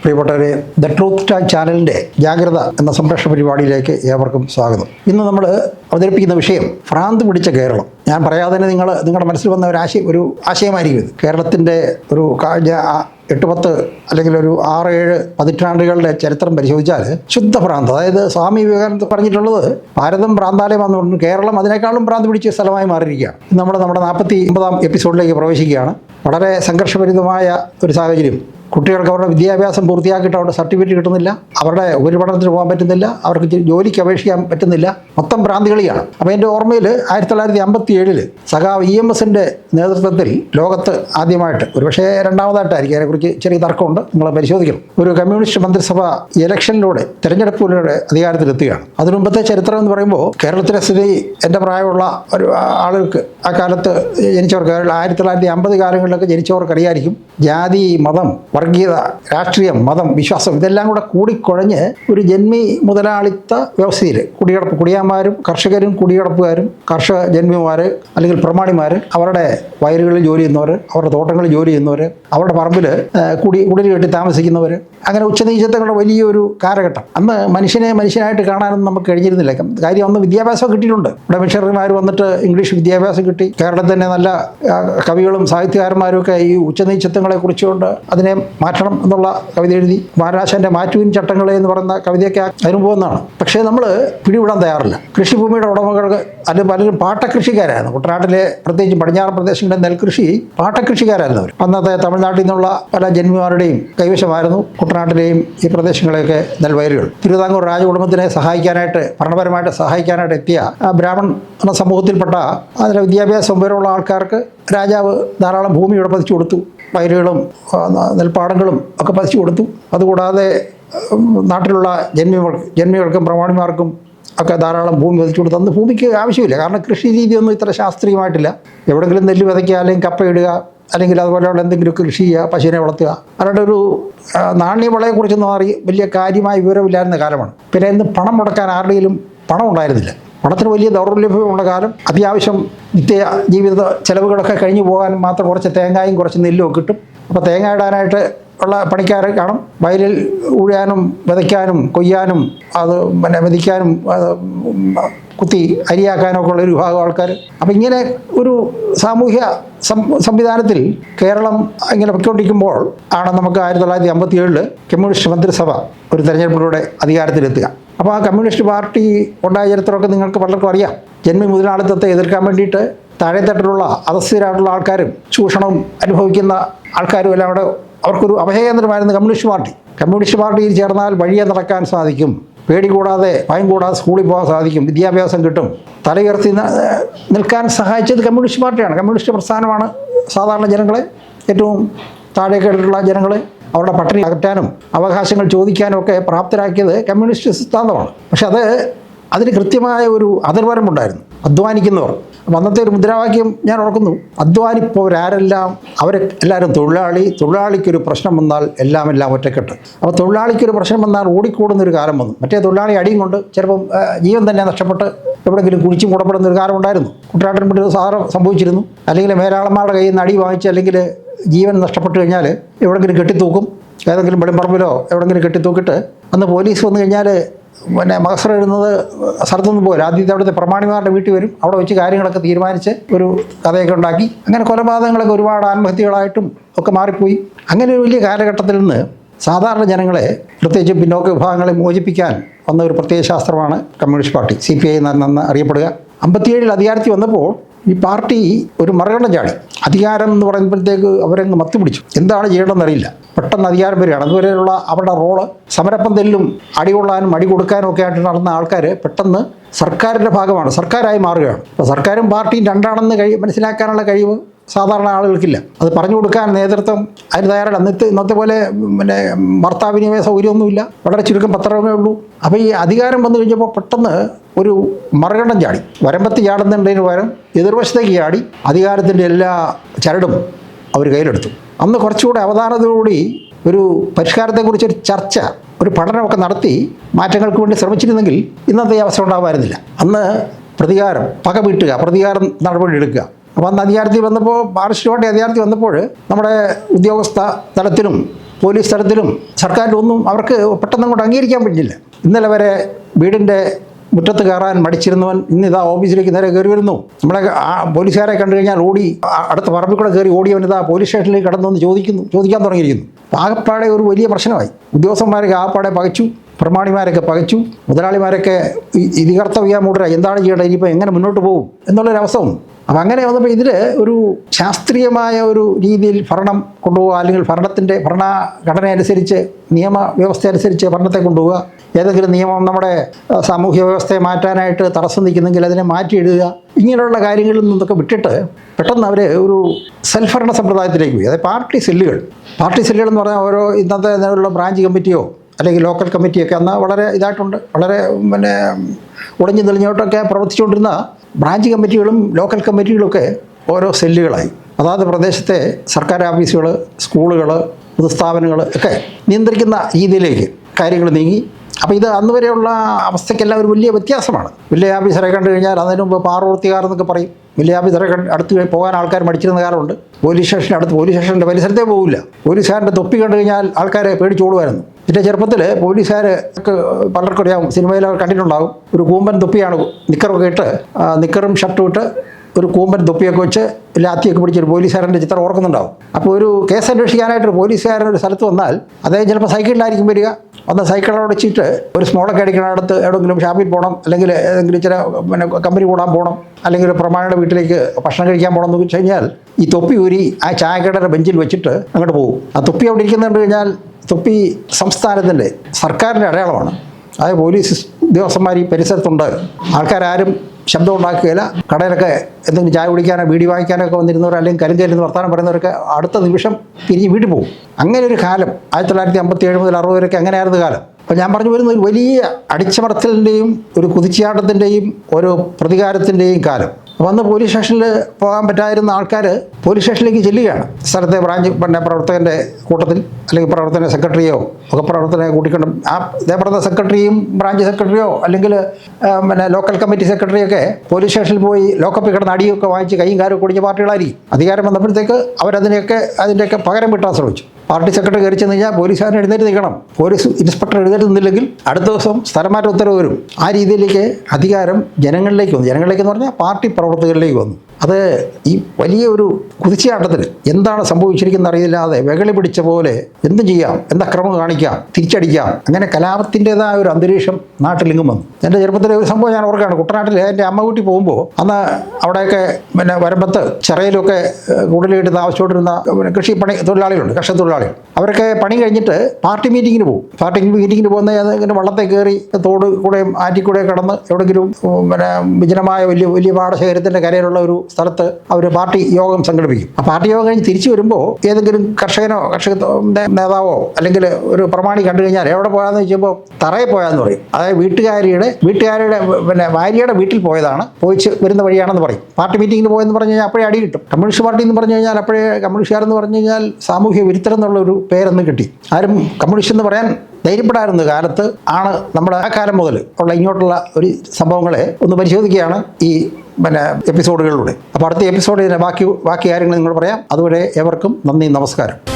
പ്രിയപ്പെട്ടവരെ the truth time ചാനലിന്റെ ജാഗ്രത എന്ന സംരക്ഷണ പരിപാടിയിലേക്ക് ഏവർക്കും സ്വാഗതം. ഇന്ന് നമ്മൾ അവതരിപ്പിക്കുന്ന വിഷയം ഭ്രാന്ത് പിടിച്ച കേരളം. ഞാൻ പറയാതെ തന്നെ നിങ്ങൾ നിങ്ങളുടെ മനസ്സിൽ വന്ന ഒരു ആശയം ഒരു ആശയമായിരിക്കും ഇത്. കേരളത്തിന്റെ ഒരു കഴിഞ്ഞ എട്ട് പത്ത് അല്ലെങ്കിൽ ഒരു ആറ് ഏഴ് പതിറ്റാണ്ടുകളുടെ ചരിത്രം പരിശോധിച്ചാൽ ശുദ്ധ ഭ്രാന്ത്. അതായത് സ്വാമി വിവേകാനന്ദ പറഞ്ഞിട്ടുള്ളത് ഭാരതം ഭ്രാന്താലയമാണെന്ന് പറഞ്ഞു കേരളം അതിനേക്കാളും ഭ്രാന്ത് പിടിച്ച സ്ഥലമായി മാറിയിരിക്കുകയാണ്. നമ്മൾ നമ്മുടെ നാൽപ്പത്തി ഒമ്പതാം എപ്പിസോഡിലേക്ക് പ്രവേശിക്കുകയാണ്. വളരെ സംഘർഷഭരിതമായ ഒരു സാഹചര്യം. കുട്ടികൾക്ക് അവരുടെ വിദ്യാഭ്യാസം പൂർത്തിയാക്കിയിട്ട് അവരുടെ സർട്ടിഫിക്കറ്റ് കിട്ടുന്നില്ല അവരുടെ ഉപരിപഠനത്തിന് പോകാൻ പറ്റുന്നില്ല അവർക്ക് ജോലിക്ക് അപേക്ഷിക്കാൻ പറ്റുന്നില്ല. മൊത്തം ഭ്രാന്തികളിയാണ് അപ്പോൾ എന്റെ ഓർമ്മയിൽ ആയിരത്തി തൊള്ളായിരത്തി അമ്പത്തി ഏഴിൽ സഖാവ് ഇ എം എസിന്റെ നേതൃത്വത്തിൽ ലോകത്ത് ആദ്യമായിട്ട് ഒരുപക്ഷേ രണ്ടാമതായിട്ടായിരിക്കും അതിനെക്കുറിച്ച് ചെറിയ തർക്കമുണ്ട് നിങ്ങൾ പരിശോധിക്കണം. ഒരു കമ്മ്യൂണിസ്റ്റ് മന്ത്രിസഭ ഇലക്ഷനിലൂടെ തെരഞ്ഞെടുപ്പിലൂടെ അധികാരത്തിലെത്തുകയാണ്. അതിനു മുമ്പത്തെ ചരിത്രം എന്ന് പറയുമ്പോൾ കേരളത്തിലെ സ്ഥിതി എന്റെ പ്രായമുള്ള ഒരു ആളുകൾക്ക് ആ കാലത്ത് ജനിച്ചവർക്ക് ആയിരത്തി തൊള്ളായിരത്തി അമ്പത് കാലങ്ങളിലൊക്കെ ജനിച്ചവർക്ക് അറിയായിരിക്കും ജാതി മതം വർഗീയത രാഷ്ട്രീയം മതം വിശ്വാസം ഇതെല്ലാം കൂടെ കൂടിക്കുഴഞ്ഞ് ഒരു ജന്മി മുതലാളിത്ത വ്യവസ്ഥയിൽ കുടിയടപ്പ് കുടിയാന്മാരും കർഷകരും കുടിയടപ്പുകാരും കർഷക ജന്മിമാർ അല്ലെങ്കിൽ പ്രമാണിമാർ അവരുടെ വയലുകളിൽ ജോലി ചെയ്യുന്നവർ അവരുടെ തോട്ടങ്ങളിൽ ജോലി ചെയ്യുന്നവർ അവരുടെ പറമ്പിൽ കുടി കുടിൽ കെട്ടി താമസിക്കുന്നവർ അങ്ങനെ ഉച്ചനീചത്വങ്ങളുടെ വലിയൊരു കാലഘട്ടം. അന്ന് മനുഷ്യനെ മനുഷ്യനായിട്ട് കാണാനൊന്നും നമുക്ക് കഴിഞ്ഞിരുന്നില്ല. കാര്യം അന്ന് വിദ്യാഭ്യാസം കിട്ടിയിട്ടുണ്ട്. ഇവിടെ മിഷണറിമാർ വന്നിട്ട് ഇംഗ്ലീഷ് വിദ്യാഭ്യാസം കിട്ടി. കേരളത്തിൽ തന്നെ നല്ല കവികളും സാഹിത്യകാരന്മാരും ഒക്കെ ഈ ഉച്ചനീചത്വങ്ങളെ കുറിച്ചുകൊണ്ട് അതിനെ മാറ്റണം എന്നുള്ള കവിത എഴുതി മഹാരാജാന്റെ മാറ്റുവിൻ ചട്ടങ്ങളെ എന്ന് പറയുന്ന കവിതയൊക്കെ അതിന് പോകുന്നതാണ്. പക്ഷേ നമ്മൾ പിടിവിടാൻ തയ്യാറില്ല. കൃഷിഭൂമിയുടെ ഉടമകൾക്ക് അല്ലെങ്കിൽ പലരും പാട്ടകൃഷിക്കാരായിരുന്നു. കുട്ടനാട്ടിലെ പ്രത്യേകിച്ച് പടിഞ്ഞാറൻ പ്രദേശങ്ങളിലെ നെൽകൃഷി പാട്ടകൃഷിക്കാരായിരുന്നു അവർ അന്നത്തെ തമിഴ്നാട്ടിൽ നിന്നുള്ള പല ജന്മിമാരുടെയും കൈവശമായിരുന്നു കുട്ടനാട്ടിലെയും ഈ പ്രദേശങ്ങളെയൊക്കെ നെൽവയലുകൾ. തിരുവിതാംകൂർ രാജകുടുംബത്തിനെ സഹായിക്കാനായിട്ട് ഭരണപരമായിട്ട് സഹായിക്കാനായിട്ട് എത്തിയ ആ ബ്രാഹ്മണ സമൂഹത്തിൽപ്പെട്ട അതിലെ വിദ്യാഭ്യാസം വിവരമുള്ള ആൾക്കാർക്ക് രാജാവ് ധാരാളം ഭൂമി ഇവിടെ പതിച്ചു കൊടുത്തു. വയലുകളും നെൽപ്പാടങ്ങളും ഒക്കെ പതിച്ചു കൊടുത്തു. അതുകൂടാതെ നാട്ടിലുള്ള ജന്മികൾക്ക് ജന്മികൾക്കും പ്രമാണിമാർക്കും ഒക്കെ ധാരാളം ഭൂമി വിതച്ചു കൊടുത്തു അന്ന് ഭൂമിക്ക് ആവശ്യമില്ല. കാരണം കൃഷി രീതിയൊന്നും ഇത്ര ശാസ്ത്രീയമായിട്ടില്ല. എവിടെയെങ്കിലും നെല്ല് വിതയ്ക്കുക അല്ലെങ്കിൽ കപ്പ ഇടുക അല്ലെങ്കിൽ അതുപോലെയുള്ള എന്തെങ്കിലും കൃഷി ചെയ്യുക പശുവിനെ വളർത്തുക. അല്ലാണ്ട് ഒരു നാണ്യവിളയെക്കുറിച്ചൊന്നും അറി വലിയ കാര്യമായ വിവരമില്ലായിരുന്ന കാലമാണ്. പിന്നെ ഇന്ന് പണം മുടക്കാൻ ആരുടെയും പണം ഉണ്ടായിരുന്നില്ല. പണത്തിന് വലിയ ദൗർലഭ്യമുള്ള കാലം. അത്യാവശ്യം നിത്യ ജീവിത ചെലവുകളൊക്കെ കഴിഞ്ഞു പോകാൻ മാത്രം കുറച്ച് തേങ്ങായും കുറച്ച് നെല്ലും കിട്ടും. അപ്പോൾ തേങ്ങ ഇടാനായിട്ട് ഉള്ള പണിക്കാർ കാണും. വയലിൽ ഉഴാനും വിതയ്ക്കാനും കൊയ്യാനും അത് പിന്നെ മെതിക്കാനും അത് കുത്തി അരിയാക്കാനും ഒക്കെ ഉള്ള ഒരു വിഭാഗം ആൾക്കാർ അപ്പം ഇങ്ങനെ ഒരു സാമൂഹ്യ സംവിധാനത്തിൽ കേരളം ഇങ്ങനെ പൊയ്ക്കൊണ്ടിരിക്കുമ്പോൾ ആണ് നമുക്ക് ആയിരത്തി തൊള്ളായിരത്തി അമ്പത്തി ഏഴിൽ കമ്മ്യൂണിസ്റ്റ് മന്ത്രിസഭ ഒരു തെരഞ്ഞെടുപ്പിലൂടെ അധികാരത്തിലെത്തുക. അപ്പോൾ ആ കമ്മ്യൂണിസ്റ്റ് പാർട്ടി ഉണ്ടായ ചരിത്രമൊക്കെ നിങ്ങൾക്ക് പലർക്കും അറിയാം. ജന്മി മുതലാളിത്തത്തെ എതിർക്കാൻ വേണ്ടിയിട്ട് താഴെത്തട്ടിലുള്ള അധസ്ഥിതരായിട്ടുള്ള ആൾക്കാരും ചൂഷണവും അനുഭവിക്കുന്ന ആൾക്കാരും എല്ലാം അവിടെ അവർക്കൊരു അഭയകേന്ദ്രമായിരുന്നു കമ്മ്യൂണിസ്റ്റ് പാർട്ടി. കമ്മ്യൂണിസ്റ്റ് പാർട്ടിയിൽ ചേർന്നാൽ വഴിയെ നടക്കാൻ സാധിക്കും. പേടി കൂടാതെ ഭയം കൂടാതെ സ്കൂളിൽ പോകാൻ സാധിക്കും. വിദ്യാഭ്യാസം കിട്ടും. തലയുയർത്തി നിൽക്കാൻ സഹായിച്ചത് കമ്മ്യൂണിസ്റ്റ് പാർട്ടിയാണ്. കമ്മ്യൂണിസ്റ്റ് പ്രസ്ഥാനമാണ് സാധാരണ ജനങ്ങളെ ഏറ്റവും താഴേക്കുള്ള ജനങ്ങളെ. അവരുടെ പട്ടിണി അകറ്റാനും അവകാശങ്ങൾ ചോദിക്കാനും ഒക്കെ പ്രാപ്തരാക്കിയത് കമ്മ്യൂണിസ്റ്റ് സിദ്ധാന്തമാണ്. പക്ഷെ അത് അതിന് കൃത്യമായ ഒരു അതിർവരമുണ്ടായിരുന്നു അധ്വാനിക്കുന്നവർ. അപ്പം അന്നത്തെ ഒരു മുദ്രാവാക്യം ഞാൻ ഓർക്കുന്നു. അധ്വാനിപ്പവരാരെല്ലാം അവരെ എല്ലാവരും തൊഴിലാളി തൊഴിലാളിക്കൊരു പ്രശ്നം വന്നാൽ എല്ലാം എല്ലാം ഒറ്റക്കെട്ട്. അപ്പോൾ തൊഴിലാളിക്കൊരു പ്രശ്നം വന്നാൽ ഓടിക്കൂടുന്നൊരു കാലം വന്നു. മറ്റേ തൊഴിലാളി അടിയും കൊണ്ട് ചിലപ്പം ജീവൻ തന്നെ നഷ്ടപ്പെട്ട് എവിടെയെങ്കിലും കുഴിച്ചു മൂടപ്പെടുന്ന ഒരു കാലം ഉണ്ടായിരുന്നു. വേണ്ടി ഒരു സാധനം സംഭവിച്ചിരുന്നു. അല്ലെങ്കിൽ മേലാളന്മാരുടെ കയ്യിൽ നിന്ന് അടി വാങ്ങിച്ച് അല്ലെങ്കിൽ ജീവൻ നഷ്ടപ്പെട്ടു കഴിഞ്ഞാൽ എവിടെയെങ്കിലും കെട്ടിത്തൂക്കും. ഏതെങ്കിലും വെളിമ്പറമ്പിലോ എവിടെയെങ്കിലും കെട്ടിത്തൂക്കിട്ട് അന്ന് പോലീസ് വന്നു കഴിഞ്ഞാൽ പിന്നെ മഹസർ എഴുതുന്നത് സ്ഥലത്തൊന്നും പോരും ആദ്യത്തെ അവിടുത്തെ പ്രമാണിമാരുടെ വീട്ടിൽ വരും. അവിടെ വെച്ച് കാര്യങ്ങളൊക്കെ തീരുമാനിച്ച് ഒരു കഥയൊക്കെ ഉണ്ടാക്കി. അങ്ങനെ കൊലപാതകങ്ങളൊക്കെ ഒരുപാട് ആത്മഹത്യകളായിട്ടും ഒക്കെ മാറിപ്പോയി. അങ്ങനെ ഒരു വലിയ കാലഘട്ടത്തിൽ നിന്ന് സാധാരണ ജനങ്ങളെ പ്രത്യേകിച്ച് പിന്നോക്ക വിഭാഗങ്ങളെ മോചിപ്പിക്കാൻ വന്ന ഒരു പ്രത്യേക ശാസ്ത്രമാണ് communist party. C P I എന്നാണ് അറിയപ്പെടുക. അമ്പത്തിയേഴിൽ അധികാരത്തിൽ വന്നപ്പോൾ ഈ പാർട്ടി ഒരു മറുകണ്ഠം ചാടി. അധികാരം എന്ന് പറയുമ്പോഴത്തേക്ക് അവരങ്ങ് മത്തി പിടിച്ചു എന്താണ് ചെയ്യേണ്ടതെന്ന് അറിയില്ല. പെട്ടെന്ന് അധികാരം വരികയാണ്. അതുവരെയുള്ള അവരുടെ റോൾ സമരപ്പന്തലിലും അടികൊള്ളാനും അടി കൊടുക്കാനും ഒക്കെ ആയിട്ട് നടന്ന ആൾക്കാർ പെട്ടെന്ന് സർക്കാരിന്റെ ഭാഗമാണ്. സർക്കാരായി മാറുകയാണ്. അപ്പോൾ സർക്കാരും പാർട്ടിയും രണ്ടാണെന്ന് കഴി മനസ്സിലാക്കാനുള്ള കഴിവ് സാധാരണ ആളുകൾക്കില്ല. അത് പറഞ്ഞു കൊടുക്കാൻ നേതൃത്വം അതിന് തയ്യാറല്ല. അന്നത്തെ ഇന്നത്തെ പോലെ പിന്നെ വാർത്താവിനിമയ സൗകര്യമൊന്നുമില്ല. വളരെ ചുരുക്കം പത്രമേ ഉള്ളൂ. അപ്പോൾ ഈ അധികാരം വന്നു കഴിഞ്ഞപ്പോൾ പെട്ടെന്ന് ഒരു മറുകണ്ഠം ചാടി. വരമ്പത്ത് ചാടുന്നുണ്ടതിന് പകരം എതിർവശത്തേക്ക് ചാടി. അധികാരത്തിന്റെ എല്ലാ ചരടും അവർ കയ്യിലെടുത്തു. അന്ന് കുറച്ചുകൂടെ അവധാനതയോടുകൂടി ഒരു പരിഷ്കാരത്തെക്കുറിച്ച് ഒരു ചർച്ച ഒരു പഠനമൊക്കെ നടത്തി മാറ്റങ്ങൾക്ക് വേണ്ടി ശ്രമിച്ചിരുന്നെങ്കിൽ ഇന്നത്തെ ഈ അവസരം ഉണ്ടാകുമായിരുന്നില്ല അന്ന് പ്രതികാരം പക വീട്ടുക പ്രതികാരം നടപടി എടുക്കുക. അപ്പോൾ അന്ന് അധികാരത്തിൽ വന്നപ്പോൾ പാർട്ടി അധികാരത്തിൽ വന്നപ്പോൾ നമ്മുടെ ഉദ്യോഗസ്ഥ തലത്തിലും പോലീസ് തലത്തിലും സർക്കാരിലും ഒന്നും അവർക്ക് പെട്ടെന്ന് അങ്ങോട്ട് അംഗീകരിക്കാൻ പറ്റില്ല. ഇന്നലെ വരെ വീടിന്റെ മുറ്റത്ത് കയറാൻ മടിച്ചിരുന്നവൻ ഇന്ന് ഇതാ ഓഫീസിലേക്ക് നേരെ കയറി വരുന്നു. നമ്മളെ പോലീസുകാരെ കണ്ടു കഴിഞ്ഞാൽ ഓടി അടുത്ത പറമ്പിൽ കൂടെ കയറി ഓടിയവൻ ഇതാ പോലീസ് സ്റ്റേഷനിലേക്ക് കടന്നു ചോദിക്കുന്നു. ചോദിക്കാൻ തുടങ്ങിയിരിക്കുന്നു. ആകപ്പാടെ ഒരു വലിയ പ്രശ്നമായി. ഉദ്യോഗസ്ഥന്മാരൊക്കെ ആകപ്പാടെ പകച്ചു. പ്രമാണിമാരൊക്കെ പകച്ചു. മുതലാളിമാരൊക്കെ ഇതികർത്തവ്യാമൂടരായി. ഇത് കർത്തവ്യ മൂടര എന്താണ് ചെയ്യേണ്ടത്? ഇനിയിപ്പോൾ എങ്ങനെ മുന്നോട്ട് പോകും? എന്നുള്ളൊരവസ്ഥ വന്നു. അപ്പം അങ്ങനെ വന്നപ്പോൾ ഇതിൽ ഒരു ശാസ്ത്രീയമായ ഒരു രീതിയിൽ ഭരണം കൊണ്ടുപോകുക അല്ലെങ്കിൽ ഭരണത്തിന്റെ ഭരണഘടന അനുസരിച്ച് നിയമ വ്യവസ്ഥ അനുസരിച്ച് ഭരണത്തെ കൊണ്ടുപോകുക ഏതെങ്കിലും നിയമം നമ്മുടെ സാമൂഹ്യ വ്യവസ്ഥയെ മാറ്റാനായിട്ട് തടസ്സം നിൽക്കുന്നെങ്കിൽ അതിനെ മാറ്റിയിടുക. ഇങ്ങനെയുള്ള കാര്യങ്ങളിൽ നിന്നൊക്കെ വിട്ടിട്ട് പെട്ടെന്ന് അവർ ഒരു സെൽഫ് ഭരണ സമ്പ്രദായത്തിലേക്ക് പോയി. അതായത് പാർട്ടി സെല്ലുകൾ. പാർട്ടി സെല്ലുകൾ എന്ന് പറഞ്ഞാൽ ഓരോ ഇന്നത്തെ നിലവിലുള്ള ബ്രാഞ്ച് കമ്മിറ്റിയോ അല്ലെങ്കിൽ ലോക്കൽ കമ്മിറ്റിയൊക്കെ അന്ന് വളരെ ഇതായിട്ടുണ്ട്. വളരെ പിന്നെ ഉടഞ്ഞു തെളിഞ്ഞോട്ടൊക്കെ പ്രവർത്തിച്ചുകൊണ്ടിരുന്ന ബ്രാഞ്ച് കമ്മിറ്റികളും ലോക്കൽ കമ്മിറ്റികളൊക്കെ ഓരോ സെല്ലുകളായി. അതാത് പ്രദേശത്തെ സർക്കാർ ഓഫീസുകൾ സ്കൂളുകൾ പൊതുസ്ഥാപനങ്ങൾ ഒക്കെ നിയന്ത്രിക്കുന്ന രീതിയിലേക്ക് കാര്യങ്ങൾ നീങ്ങി. അപ്പോൾ ഇത് അന്ന് വരെയുള്ള അവസ്ഥയ്ക്കെല്ലാം ഒരു വലിയ വ്യത്യാസമാണ്. വലിയ ഓഫീസറെ കണ്ടു കഴിഞ്ഞാൽ അതിന് മുമ്പ് പാറൂർത്തിക്കാർ എന്നൊക്കെ പറയും. വലിയ ഓഫീസറെ കണ്ട് അടുത്ത് പോകാൻ ആൾക്കാർ മടിച്ചിരുന്ന കാലമുണ്ട്. പോലീസ് സ്റ്റേഷന്റെ അടുത്ത് പോലീസ് സ്റ്റേഷന്റെ പരിസരത്തേ പോകില്ല പോലീസുകാരന്റെ തൊപ്പി കണ്ടു കഴിഞ്ഞാൽ ആൾക്കാരെ പേടിച്ചോടുമായിരുന്നു എന്റെ ചെറുപ്പത്തിൽ പോലീസുകാർ പലർക്കും അറിയാം സിനിമയിൽ അവർ കണ്ടിട്ടുണ്ടാകും. ഒരു കൂമ്പൻ തൊപ്പിയാണ് നിക്കറൊക്കെ ഇട്ട് നിക്കറും ഷർട്ടും ഇട്ട് ഒരു കൂമ്പൻ തൊപ്പിയൊക്കെ വെച്ച് ലാത്തിയൊക്കെ പിടിച്ചൊരു പോലീസുകാരന്റെ ചിത്രം ഓർക്കുന്നുണ്ടാവും. അപ്പോൾ ഒരു കേസ് അന്വേഷിക്കാനായിട്ട് ഒരു പോലീസുകാരൻ ഒരു സ്ഥലത്ത് വന്നാൽ അദ്ദേഹം ചിലപ്പോൾ സൈക്കിളിലായിരിക്കും വരിക. വന്ന സൈക്കിളോട് വെച്ചിട്ട് ഒരു സ്മോളൊക്കെ അടിക്കണടുത്ത് എവിടെയെങ്കിലും ഷാപ്പിൽ പോകണം അല്ലെങ്കിൽ ഏതെങ്കിലും ചില പിന്നെ കമ്പനി കൂടാൻ പോകണം അല്ലെങ്കിൽ പ്രമാണിയുടെ വീട്ടിലേക്ക് ഭക്ഷണം കഴിക്കാൻ പോകണം എന്ന് വെച്ച് കഴിഞ്ഞാൽ ഈ തൊപ്പി ഊരി ആ ചായക്കടയുടെ ബെഞ്ചിൽ വെച്ചിട്ട് അങ്ങോട്ട് പോകും. ആ തൊപ്പി അവിടെ ഇരിക്കുന്നുണ്ട് കഴിഞ്ഞാൽ തൊപ്പി സംസ്ഥാനത്തിന്റെ സർക്കാരിന്റെ അടയാളമാണ്. അതായത് പോലീസ് ഉദ്യോഗസ്ഥന്മാർ ഈ പരിസരത്തുണ്ട്. ആൾക്കാരാരും ശബ്ദം ഉണ്ടാക്കുകയില്ല. കടയിലൊക്കെ എന്തെങ്കിലും ചായ കുടിക്കാനോ ബീഡി വാങ്ങിക്കാനൊക്കെ വന്നിരുന്നവർ അല്ലെങ്കിൽ കരിങ്കല്ലിന്ന് വർത്തമാനം പറയുന്നവരൊക്കെ അടുത്ത നിമിഷം പിരിഞ്ഞ് വീട്ടിൽ പോകും. അങ്ങനെ ഒരു കാലം ആയിരത്തി തൊള്ളായിരത്തി അമ്പത്തി ഏഴ് മുതൽ അറുപത് വരെയൊക്കെ അങ്ങനെയായിരുന്നു കാലം. അപ്പോൾ ഞാൻ പറഞ്ഞു വരുന്ന ഒരു വലിയ അടിച്ചമർത്തലിന്റെയും ഒരു കുതിച്ചാട്ടത്തിന്റെയും ഒരു പ്രതികാരത്തിന്റെയും കാലം. അന്ന് പോലീസ് സ്റ്റേഷനിൽ പോകാൻ പറ്റായിരുന്ന ആൾക്കാർ പോലീസ് സ്റ്റേഷനിലേക്ക് ചെല്ലുകയാണ്. സ്ഥലത്തെ ബ്രാഞ്ച് പിന്നെ പ്രവർത്തകന്റെ കൂട്ടത്തിൽ അല്ലെങ്കിൽ പ്രവർത്തന സെക്രട്ടറിയോ ഒക്കെ പ്രവർത്തനെ കൂട്ടിക്കൊണ്ട് ആ ദേവപ്രത സെക്രട്ടറിയും ബ്രാഞ്ച് സെക്രട്ടറിയോ അല്ലെങ്കിൽ പിന്നെ ലോക്കൽ കമ്മിറ്റി സെക്രട്ടറിയൊക്കെ പോലീസ് സ്റ്റേഷനിൽ പോയി ലോക്കപ്പിൽ കിടന്ന് അടിയൊക്കെ വാങ്ങിച്ച് കൈയും കാലും കുടിഞ്ഞ പാർട്ടികളായിരിക്കും അധികാരം വന്നപ്പോഴത്തേക്ക് അവരതിനെയൊക്കെ അതിന്റെയൊക്കെ പകരം വിട്ടാൻ ശ്രമിച്ചു. പാർട്ടി സെക്രട്ടറി കയറി ചെന്ന് കഴിഞ്ഞാൽ പോലീസുകാരൻ എഴുന്നേറ്റ് നിൽക്കണം. പോലീസ് ഇൻസ്പെക്ടർ എഴുന്നേറ്റ് നിന്നില്ലെങ്കിൽ അടുത്ത ദിവസം സ്ഥലമാറ്റ ഉത്തരവ് വരും. ആ രീതിയിലേക്ക് അധികാരം ജനങ്ങളിലേക്ക് വന്നു. ജനങ്ങളിലേക്ക് എന്ന് പറഞ്ഞാൽ പാർട്ടി പ്രവർത്തകരിലേക്ക് വന്നു. അത് ഈ വലിയ ഒരു കുതിച്ചാട്ടത്തിൽ എന്താണ് സംഭവിച്ചിരിക്കുന്നത് അറിയില്ലാതെ വെകളി പിടിച്ച പോലെ എന്തും ചെയ്യാം എന്താ ക്രമം കാണിക്കാം തിരിച്ചടിക്കാം. അങ്ങനെ കലാപത്തിന്റെതായ ഒരു അന്തരീക്ഷം നാട്ടിലിങ്ങും വന്നു. എന്റെ ചെറുപ്പത്തിലെ ഒരു സംഭവം ഞാൻ ഓർക്കുകയാണ്. കുട്ടനാട്ടിൽ എന്റെ അമ്മ വീട്ടിൽ പോകുമ്പോൾ അന്ന് അവിടെയൊക്കെ പിന്നെ വരമ്പത്ത് ചിറയിലൊക്കെ കൂടുതലായിട്ട് താമസിച്ചുകൊണ്ടിരുന്ന കൃഷി പണി തൊഴിലാളികളുണ്ട് കർഷക തൊഴിലാളികൾ. അവരൊക്കെ പണി കഴിഞ്ഞിട്ട് പാർട്ടി മീറ്റിങ്ങിന് പോകും. പാർട്ടി മീറ്റിങ്ങിന് പോകുന്ന ഇങ്ങനെ വള്ളത്തെ കയറി തോട് കൂടെയും ആറ്റിക്കൂടെയും കൂടെ കടന്ന് എവിടെയെങ്കിലും പിന്നെ വിജനമായ വലിയ വലിയ പാടശേഖരത്തിന്റെ കരയിലുള്ള ഒരു സ്ഥലത്ത് അവർ പാർട്ടി യോഗം സംഘടിപ്പിക്കും. ആ പാർട്ടി യോഗം കഴിഞ്ഞ് തിരിച്ചു വരുമ്പോൾ ഏതെങ്കിലും കർഷകനോ കർഷകന്റെ നേതാവോ അല്ലെങ്കിൽ ഒരു പ്രമാണി കണ്ടു കഴിഞ്ഞാൽ എവിടെ പോയാന്ന് ചോദിക്കുമ്പോൾ തറയിൽ പോയാന്ന് പറയും. അതായത് വീട്ടുകാരിയുടെ വീട്ടുകാരുടെ പിന്നെ ഭാര്യയുടെ വീട്ടിൽ പോയതാണ്. പോയിച്ച് വരുന്ന വഴിയാണെന്ന് പറയും. പാർട്ടി മീറ്റിങ്ങിന് പോയെന്ന് പറഞ്ഞു കഴിഞ്ഞാൽ അപ്പോഴേ അടി കിട്ടും. കമ്മ്യൂണിസ്റ്റ് പാർട്ടി എന്ന് പറഞ്ഞു കഴിഞ്ഞാൽ അപ്പോഴേ കമ്മ്യൂണിസ്റ്റുകാരെന്ന് പറഞ്ഞു കഴിഞ്ഞാൽ സാമൂഹ്യ വിരുദ്ധരം എന്നുള്ളൊരു പേരൊന്നും കിട്ടി. ആരും കമ്മ്യൂണിസ്റ്റ് എന്ന് പറയാൻ ധൈര്യപ്പെടാറുന്ന കാലത്ത് ആണ് നമ്മുടെ ആ കാലം മുതൽ ഉള്ള ഇങ്ങോട്ടുള്ള ഒരു സംഭവങ്ങളെ ഒന്ന് പരിശോധിക്കുകയാണ് ഈ പിന്നെ എപ്പിസോഡുകളിലൂടെ. അപ്പോൾ അടുത്ത എപ്പിസോഡിന്റെ ബാക്കി ബാക്കി കാര്യങ്ങൾ നിങ്ങൾ പറയാം. അതുവരെ എവർക്കും നന്ദി നമസ്കാരം.